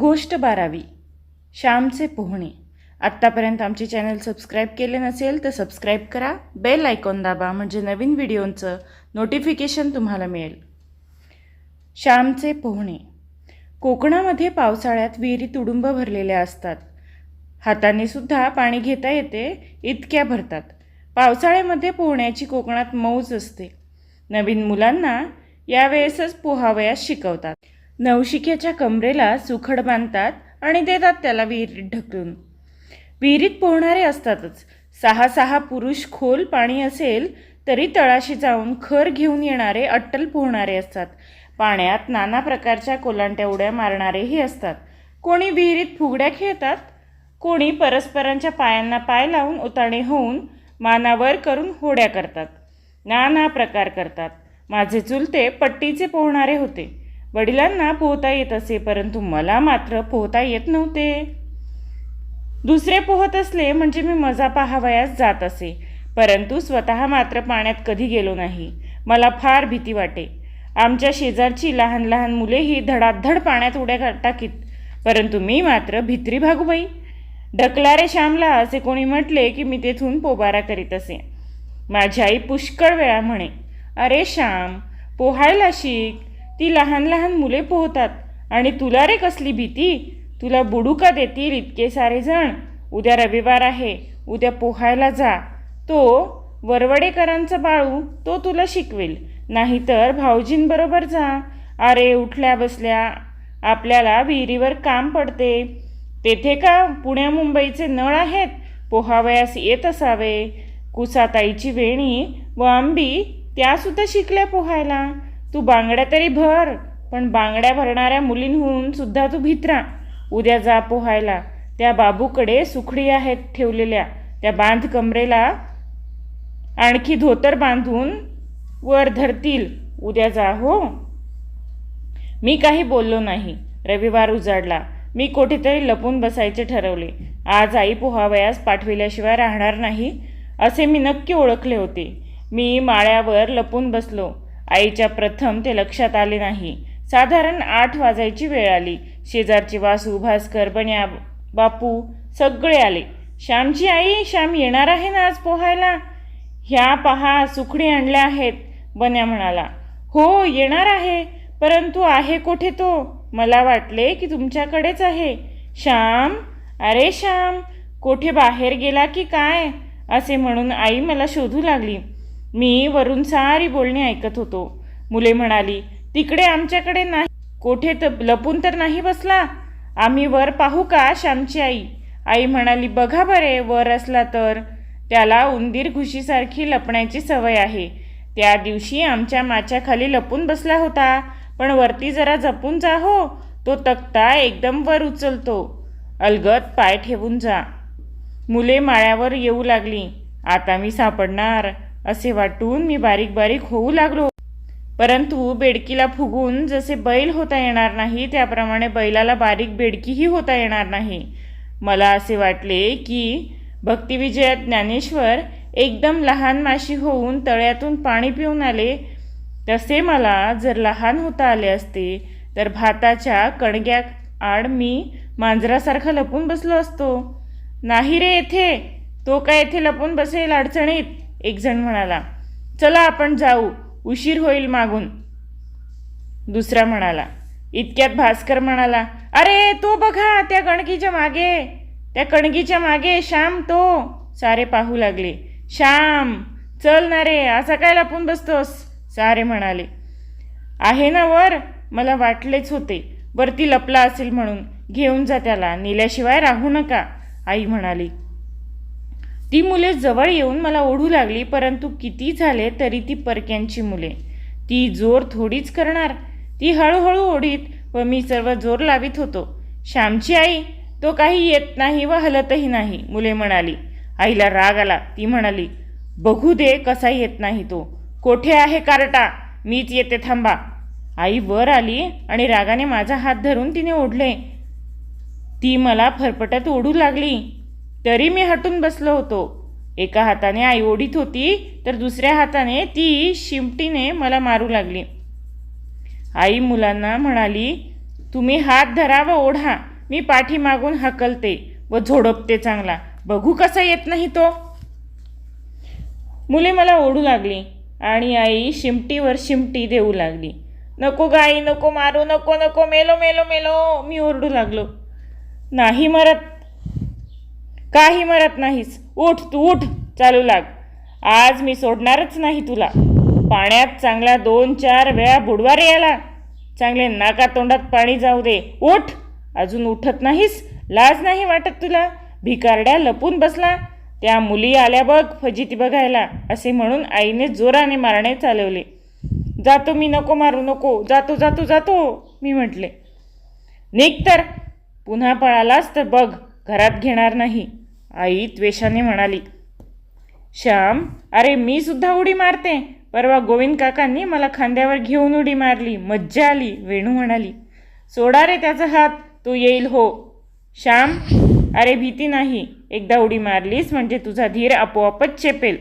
गोष्ट बारावी. श्यामचे पोहणे. आत्तापर्यंत आमचे चॅनल सबस्क्राईब केले नसेल तर सबस्क्राईब करा. बेल आयकॉन दाबा म्हणजे नवीन व्हिडिओंचं नोटिफिकेशन तुम्हाला मिळेल. श्यामचे पोहणे. कोकणामध्ये पावसाळ्यात विहिरी तुडुंब भरलेल्या असतात. हाताने सुद्धा पाणी घेता येते इतक्या भरतात. पावसाळ्यामध्ये पोहण्याची कोकणात मौज असते. नवीन मुलांना यावेळेसच पोहावयास शिकवतात. नवशिक्याच्या कमरेला सुखड बांधतात आणि देतात त्याला विहिरीत ढकलून. विहिरीत पोहणारे असतातच. सहा सहा पुरुष खोल पाणी असेल तरी तळाशी जाऊन खर घेऊन येणारे अट्टल पोहणारे असतात. पाण्यात नाना प्रकारच्या कोलांट्या उड्या मारणारेही असतात. कोणी विहिरीत फुगड्या खेळतात? कोणी परस्परांच्या पायांना पाय लावून उताणे होऊन मानावर करून होड्या करतात. नाना प्रकार करतात. माझे चुलते पट्टीचे पोहणारे होते. वडिलांना पोहता येत असे परंतु मला मात्र पोहता येत नव्हते. दुसरे पोहत असले म्हणजे मी मजा पाहावयास जात असे परंतु स्वतः मात्र पाण्यात कधी गेलो नाही. मला फार भीती वाटे. आमच्या शेजारची लहान लहान मुलेही धडाधड पाण्यात उड्या टाकीत परंतु मी मात्र भित्री भागूबाई. ढकलारे श्यामला असे कोणी म्हटले की मी तेथून पोबारा करीत असे. माझी आई पुष्कळ वेळा म्हणे अरे श्याम पोहायला शिक ती लहान लहान मुले पोहतात. आणि तुला रे कसली भीती? तुला बुडुका देतील इतके सारे जण. उद्या रविवार आहे. उद्या पोहायला जा. तो वरवडेकरांचा बाळू तो तुला शिकवेल. नाहीतर भाऊजींबरोबर जा. अरे उठल्या बसल्या. आपल्याला विहिरीवर काम पडते. तेथे का पुण्या मुंबईचे नळ आहेत? पोहावयास येत असावे. कुसाताईची वेणी व आंबी त्यासुद्धा शिकल्या पोहायला. तू बांगड्या तरी भर पण बांगड्या भरणाऱ्या मुलींहून सुद्धा तू भित्रा. उद्या जा पोहायला. त्या बाबूकडे सुखडी आहेत ठेवलेल्या. त्या बांध कमरेला आणखी धोतर बांधून वर धरतील. उद्या जा हो. मी काही बोललो नाही. रविवार उजाडला. मी कुठेतरी लपून बसायचे ठरवले. आज आई पोहावयास पाठविल्याशिवाय राहणार नाही असे मी नक्की ओळखले होते. मी माळ्यावर लपून बसलो. आईच्या प्रथम ते लक्षात आले नाही. साधारण आठ वाजायची वेळ आली. शेजारची वासू भास्कर बन्या बापू सगळे आले. श्यामची आई श्याम येणार आहे ना आज पोहायला? ह्या पहा सुखडी आणल्या आहेत बन्या म्हणाला. हो येणार आहे परंतु आहे कोठे तो? मला वाटले की तुमच्याकडेच आहे. श्याम? अरे श्याम कोठे बाहेर गेला की काय? असे म्हणून आई मला शोधू लागली. मी वरून सारी बोलणी ऐकत होतो. मुले म्हणाली तिकडे आमच्याकडे नाही. कोठे तर लपून तर नाही बसला? आम्ही वर पाहू का श्यामची आई? आई म्हणाली बघा बरे वर असला तर. त्याला उंदीर घुशीसारखी लपण्याची सवय आहे. त्या दिवशी आमच्या माच्याखाली लपून बसला होता. पण वरती जरा जपून जा हो. तो तक्ता एकदम वर उचलतो. अलगत पाय ठेवून जा. मुले माळ्यावर येऊ लागली. आता मी सापडणार. असे वाटून मी बारीक बारीक होऊ लागलो. परंतु बेडकीला फुगून जसे बैल होता येणार नाही त्याप्रमाणे बैलाला बारीक बेडकीही होता येणार नाही. मला असे वाटले की भक्तिविजयात ज्ञानेश्वर एकदम लहान माशी होऊन तळ्यातून पाणी पिऊन आले. तसे मला जर लहान होता आले असते तर भाताच्या कणग्या आड मी मांजरासारखा लपून बसलो असतो. नाही रे येथे तो काय येथे लपून बसेल अडचणीत? एकजण म्हणाला चला आपण जाऊ उशीर होईल मागून. दुसरा म्हणाला इतक्यात भास्कर म्हणाला अरे तो बघा त्या कणकीच्या मागे त्या कणकीच्या मागे श्याम तो. सारे पाहू लागले श्याम चल ना रे असा काय लपून बसतोस. सारे म्हणाले आहे ना वर मला वाटलेच होते वरती लपला असेल म्हणून घेऊन जा त्याला नेल्याशिवाय राहू नका. आई म्हणाली ती मुले जवळ येऊन मला ओढू लागली परंतु किती झाले तरी ती परक्यांची मुले. ती जोर थोडीच करणार. ती हळूहळू ओढीत व मी सर्व जोर लावित होतो. श्यामची आई तो काही येत नाही व हलतही नाही मुले म्हणाली. आईला राग आला. ती म्हणाली बघू दे कसा येत नाही तो. कोठे आहे कारटा? मीच येते थांबा. आई वर आली आणि रागाने माझा हात धरून तिने ओढले. ती मला फरफटत ओढू लागली. तरी मी हटून बसलो होतो. एका हाताने आई ओढीत होती तर दुसऱ्या हाताने ती शिमटीने मला मारू लागली. आई मुलांना म्हणाली तुम्ही हात धरा व ओढा मी पाठीमागून हकलते व झोडपते चांगला. बघू कसा येत नाही तो. मुले मला ओढू लागली आणि आई शिमटीवर शिमटी देऊ लागली. नको गाई नको मारू नको नको मेलो मेलो मेलो मी ओरडू लागलो. नाही मरत काही मरत नाहीस. उठ तू उठ चालू लाग. आज मी सोडणारच नाही तुला. पाण्यात चांगला दोन चार वेळा बुडवार याला. चांगले नाका तोंडात पाणी जाऊ दे. उठ. अजून उठत नाहीस. लाज नाही वाटत तुला. भिकारड्या लपून बसला. त्या मुली आल्या बघ फजिती बघायला. असे म्हणून आईने जोराने मारणे चालवले. जातो मी नको मारू नको. जातो जातो जातो मी म्हटले. निघ तर. पुन्हा पळालास तर बघ. घरात घेणार नाही. आई त्वेषाने म्हणाली श्याम अरे मी सुद्धा उडी मारते. परवा गोविंद काकांनी मला खांद्यावर घेऊन उडी मारली. मज्जा आली वेणू म्हणाली. सोडा रे त्याचा हात तू येईल हो. श्याम अरे भीती नाही. एकदा उडी मारलीस म्हणजे तुझा धीर आपोआपच चेपेल.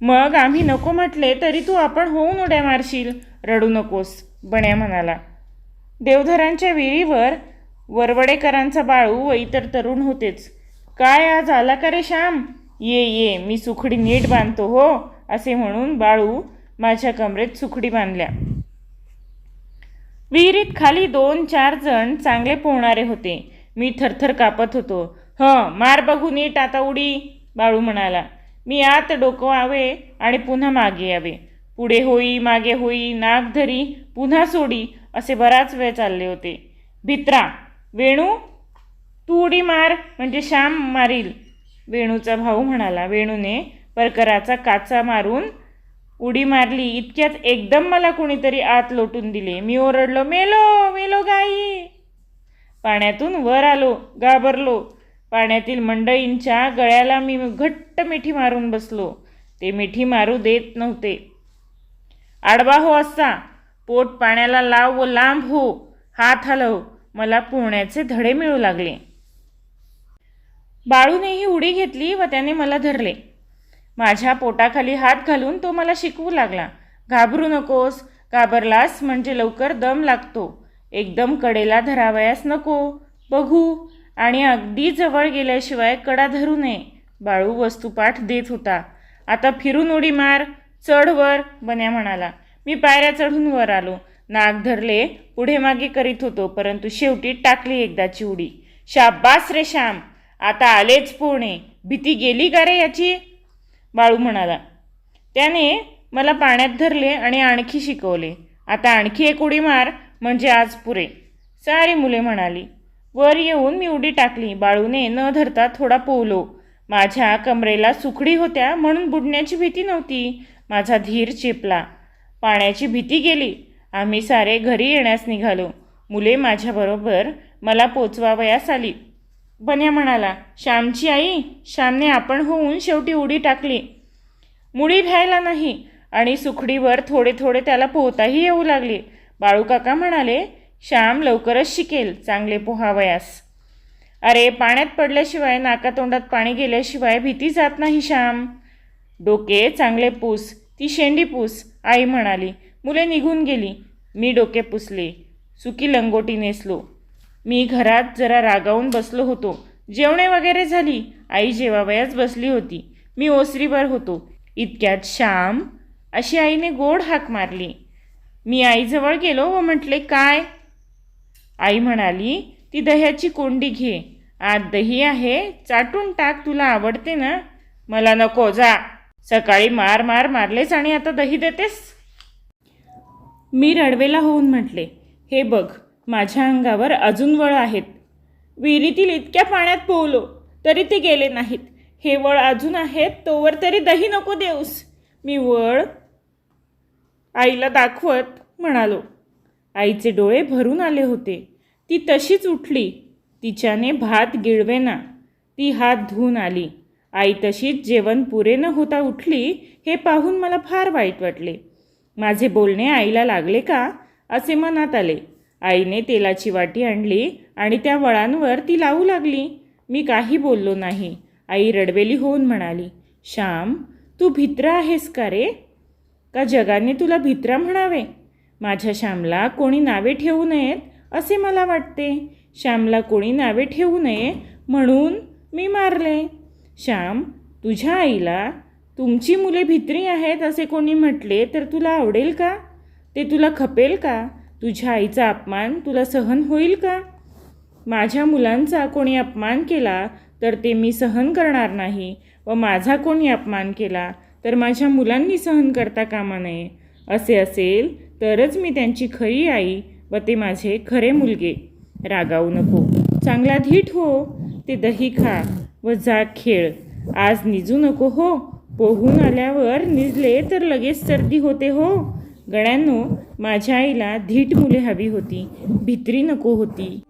मग आम्ही नको म्हटले तरी तू आपण होऊन उड्या मारशील. रडू नकोस बण्या म्हणाला. देवधरांच्या विहिरीवर वरवडेकरांचा बाळू व इतर तरुण होतेच. काय आज आला का रे श्याम? ये ये मी सुखडी नीट बांधतो हो असे म्हणून बाळू माझ्या कमरेत सुखडी बांधल्या. विहिरीत खाली दोन चार जण चांगले पोहणारे होते. मी थरथर कापत होतो. हं मार बघू नीट आता उडी बाळू म्हणाला. मी आत डोकवावे आणि पुन्हा मागे यावे. पुढे होई मागे होई नाक धरी पुन्हा सोडी असे बराच वेळ चालले होते. भित्रा वेणू तू उडी मार म्हणजे श्याम मारील. वेणूचा भाऊ म्हणाला. वेणूने परकराचा काचा मारून उडी मारली. इतक्यात एकदम मला कोणीतरी आत लोटून दिले. मी ओरडलो मेलो मेलो गाई. पाण्यातून वर आलो घाबरलो. पाण्यातील मंडईंच्या गळ्याला मी घट्ट मिठी मारून बसलो. ते मिठी मारू देत नव्हते. आडवा हो असा. पोट पाण्याला लाव व लांब हो. हात हलव. मला पोहण्याचे धडे मिळू लागले. बाळूनेही उडी घेतली व त्याने मला धरले. माझ्या पोटाखाली हात घालून तो मला शिकवू लागला. घाबरू नकोस घाबरलास म्हणजे लवकर दम लागतो. एकदम कडेला धरावयास नको. बघू आणि अगदी जवळ गेल्याशिवाय कडा धरू नये. बाळू वस्तुपाठ देत होता. आता फिरून उडी मार चढ वर बन्या म्हणाला. मी पायऱ्या चढून वर आलो. नाक धरले पुढे मागे करीत होतो परंतु शेवटी टाकली एकदाची उडी. शाबास रे श्याम! आता आलेच पोहणे. भीती गेली का रे याची? बाळू म्हणाला. त्याने मला पाण्यात धरले आणि आणखी शिकवले. आता आणखी एक उडी मार म्हणजे आज पुरे. सारी मुले म्हणाली. वर येऊन मी उडी टाकली. बाळूने न धरता थोडा पोवलो माझ्या कमरेला सुखडी होत्या म्हणून बुडण्याची भीती नव्हती. माझा धीर चेपला. पाण्याची भीती गेली. आम्ही सारे घरी येण्यास निघालो. मुले माझ्याबरोबर मला पोचवावयास आली. बन्या म्हणाला श्यामची आई श्यामने आपण होऊन शेवटी उडी टाकली. मुडी भ्यायला नाही आणि सुखडीवर थोडे थोडे त्याला पोहताही येऊ लागले. बाळूकाका म्हणाले श्याम लवकरच शिकेल चांगले पोहावयास. अरे पाण्यात पडल्याशिवाय नाकातोंडात पाणी गेल्याशिवाय भीती जात नाही श्याम. डोके चांगले पूस ती शेंडी पूस आई म्हणाली. मुले निघून गेली. मी डोके पुसले. सुकी लंगोटी नेसलो. मी घरात जरा रागावून बसलो होतो. जेवणे वगैरे झाली. आई जेवावयाच बसली होती. मी ओसरीवर होतो. इतक्यात श्याम अशी आईने गोड हाक मारली. मी आईजवळ गेलो व म्हटले काय? आई म्हणाली ती दह्याची कोंडी घे. आत दही आहे. चाटून टाक. तुला आवडते ना? मला नको. जा. सकाळी मार मार मारलेच आणि आता दही देतेस? मी रडवेला होऊन म्हटले हे बघ माझ्या अंगावर अजून वळ आहेत. विहिरीतील इतक्या पाण्यात पोहलो तरी ते गेले नाहीत. हे वळ अजून आहेत तोवर तरी दही नको देऊस. मी वळ आईला दाखवत म्हणालो. आईचे डोळे भरून आले होते. ती तशीच उठली. तिच्याने भात गिळवेना. ती हात धुवून आली. आई तशीच जेवण पुरे न होता उठली हे पाहून मला फार वाईट वाटले. माझे बोलणे आईला लागले का? असे मनात आले. आईने तेलाची वाटी आणली आणि त्या वळांवर ती लावू लागली. मी काही बोललो नाही. आई रडवेली होऊन म्हणाली श्याम तू भित्रा आहेस का रे? का जगाने तुला भित्रा म्हणावे? माझ्या श्यामला कोणी नावे ठेवू नयेत असे मला वाटते. श्यामला कोणी नावे ठेवू नये म्हणून मी मारले. श्याम तुझ्या आईला तुमची मुले भित्री आहेत असे कोणी म्हटले तर तुला आवडेल का? ते तुला खपेल का? तुझ्या आईचा अपमान तुला सहन होईल का? माझ्या मुलांचा कोणी अपमान केला तर ते मी सहन करणार नाही व माझा कोणी अपमान केला तर माझ्या मुलांनी सहन करता कामा नये. असे असेल तरच मी त्यांची खरी आई व ते माझे खरे मुलगे. रागावू नको. चांगला धीट हो. ते दही खा व जा खेळ. आज निजू नको हो. पोहून आल्यावर निजले तर लगेच सर्दी होते हो. गड्यांनो माझ्या आईला धीट मुले हवी होती. भित्री नको होती.